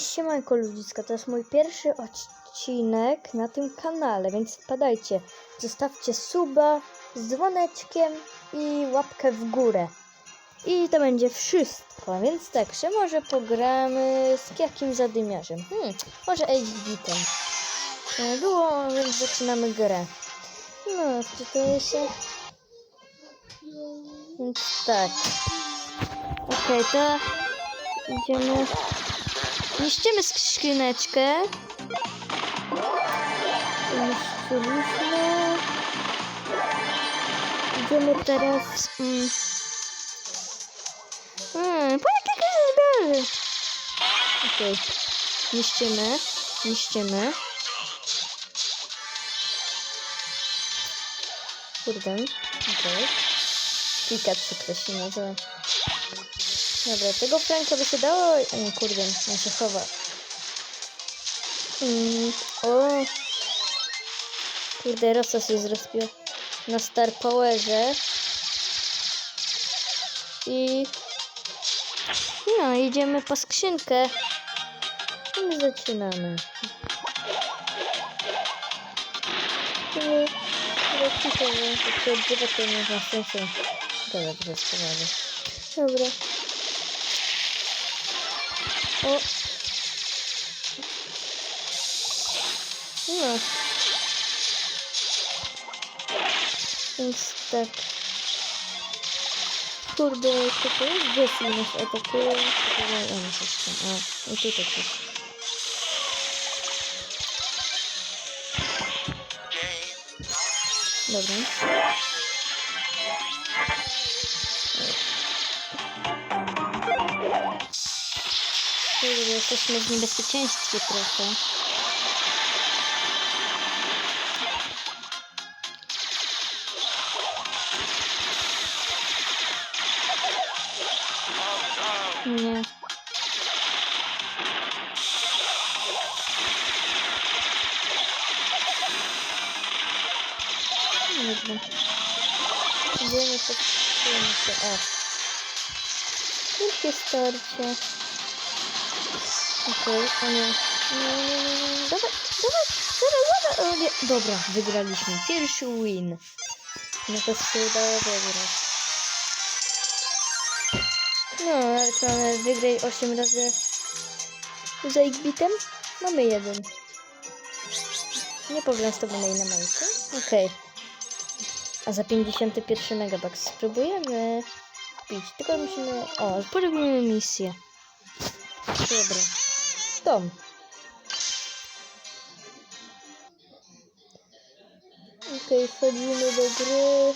Siemanko ludziska, to jest mój pierwszy odcinek na tym kanale, więc wpadajcie, zostawcie suba z dzwoneczkiem i łapkę w górę. I to będzie wszystko, więc tak, że może pogramy z jakim zadymiarzem? Hmm, może Age E, Było, więc zaczynamy grę. No, wczytuję się. Więc tak. Okej, to idziemy. Niszczymy skrzyneczkę. Niszczyliśmy. Idziemy teraz. Mm. Hmm, po jakie zbiory? Okej. Niszczymy. Niszczymy. Kurde. Okej. Pikachu ktoś się nazywa. Dobra, tego Franka by się dało... O, kurde, on się chowa. Mm, o! Kurde, Rosa się zrespił na Star Powerze. I... No, idziemy po skrzynkę. I zaczynamy. I... Ale cicho, nie? Jak się odzywa, to nie ma sensu. Dobra, to jest. Dobra. O. No. Więc tak. Kurde, co to jest? Jessie nas atakuje. Czekaj, O, coś jesteśmy w niebezpieczeństwie trochę. Nie. Dobra. Idziemy po skrzynkę. O. Wielkie starcie. Okej, o nie. Dawaj, dawaj, dawaj, dawaj. O nie. Dobra, wygraliśmy. Pierwszy win. No to się udało wygrać. No, ale to mamy wygraj 8 razy z X-bitem. Mamy jeden. Nie pogram z tobą na majkę. Okej. A za 51 megabucks spróbujemy pić. Tylko musimy... O, porobimy misję. Dobra. Dom. Okej, wchodzimy do gry.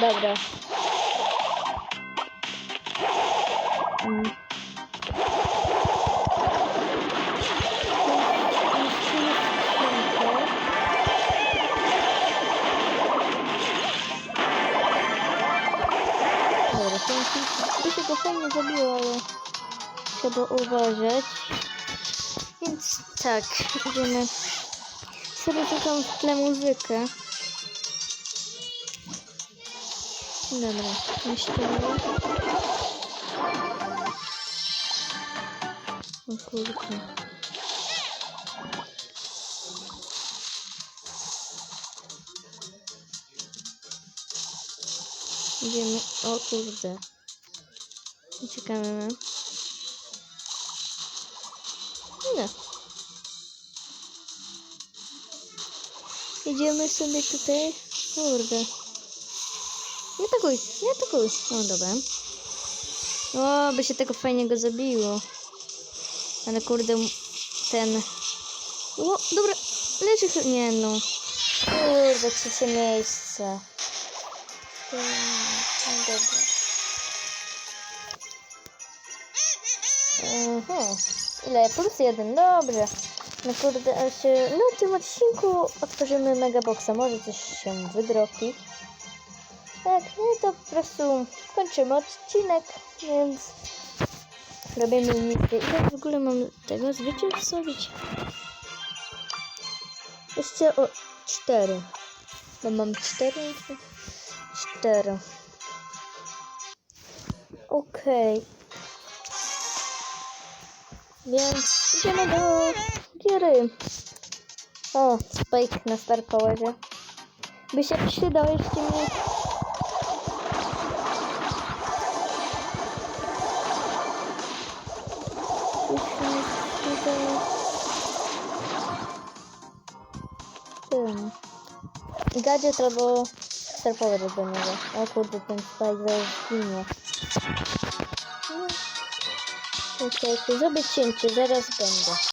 Dobra. Mm. Pięknie. Tu się go fajnie zabiło, ale trzeba uważać. Więc tak, idziemy. Sobie czekam w tle muzykę. Dobra, niszczymy. O kurczę. Idziemy. O kurde. Czekamy. No. Idziemy sobie tutaj. Kurde. Nie atakuj, nie atakuj. O, dobra. O, by się tego fajnie go zabiło. Ale kurde, ten... O, dobra. Leży chyba... Nie no. Kurde, trzecie miejsce. Mm, Dobra. Mhm. Ile? Plus jeden, dobrze. No kurde, się... No w tym odcinku otworzymy megaboxa, może coś się wydropi. Tak, no to po prostu kończymy odcinek, więc robimy misję. Ile w ogóle mam tego zwycięstwić? Jeszcze o cztery. Bo mam cztery. Cztery. Okej. Więc idziemy do giry. O, Spike na Star Powerze. By się przydał jeszcze mi. Gadżet albo Star Power do niego. O kurde, ten Spike zaraz zginie. Czekajcie, zrobię cięcie, zaraz będę.